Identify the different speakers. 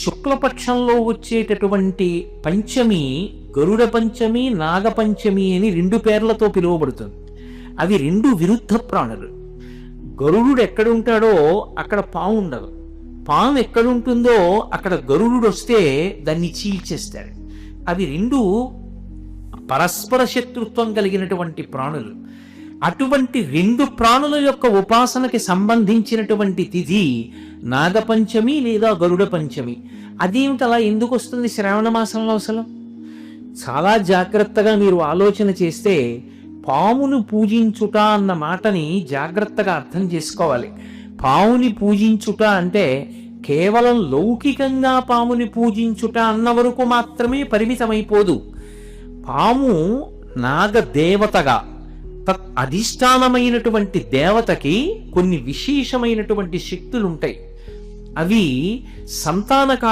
Speaker 1: శుక్లపక్షంలో వచ్చేటటువంటి పంచమి గరుడ పంచమి నాగపంచమి అని రెండు పేర్లతో పిలువబడుతుంది. అవి రెండు విరుద్ధ ప్రాణులు. గరుడు ఎక్కడుంటాడో అక్కడ పాము ఉండదు. పాము ఎక్కడుంటుందో అక్కడ గరుడు వస్తే దాన్ని చీల్చేస్తాడు. అవి రెండు పరస్పర శత్రుత్వం కలిగినటువంటి ప్రాణులు. అటువంటి రెండు ప్రాణుల యొక్క ఉపాసనకి సంబంధించినటువంటి తిథి నాగపంచమి లేదా గరుడ పంచమి. అదేమిటి అలా ఎందుకు వస్తుంది శ్రావణ మాసంలో అసలు? చాలా జాగ్రత్తగా మీరు ఆలోచన చేస్తే పామును పూజించుట అన్న మాటని జాగ్రత్తగా అర్థం చేసుకోవాలి. పాముని పూజించుట అంటే కేవలం లౌకికంగా పాముని పూజించుట అన్న వరకు మాత్రమే పరిమితమైపోదు. పాము నాగదేవతగా తత్ అధిష్టానమైనటువంటి దేవతకి కొన్ని విశేషమైనటువంటి శక్తులుంటాయి. అవి సంతాన